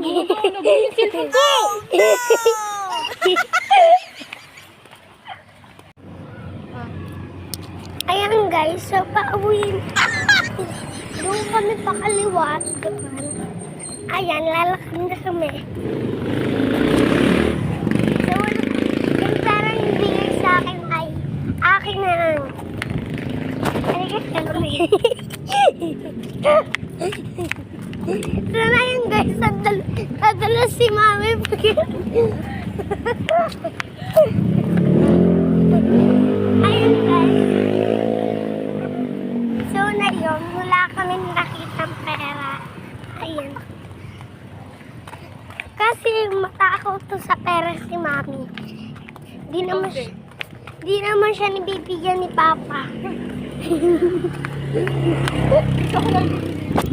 Ayan guys, so pauwi. Doon kami pakaliwat. Ayan, lalakad na kami. So, yung parang bigay sa akin ay akin na lang. Halika, kami. so na yun guys, nadal- nadala si mami. Ayun guys. So na yun, wala kami nakitang pera. Ayun. Kasi matakot to sa pera si mami. Di naman siya, di naman siya nabibigyan ni papa. Ito ko lang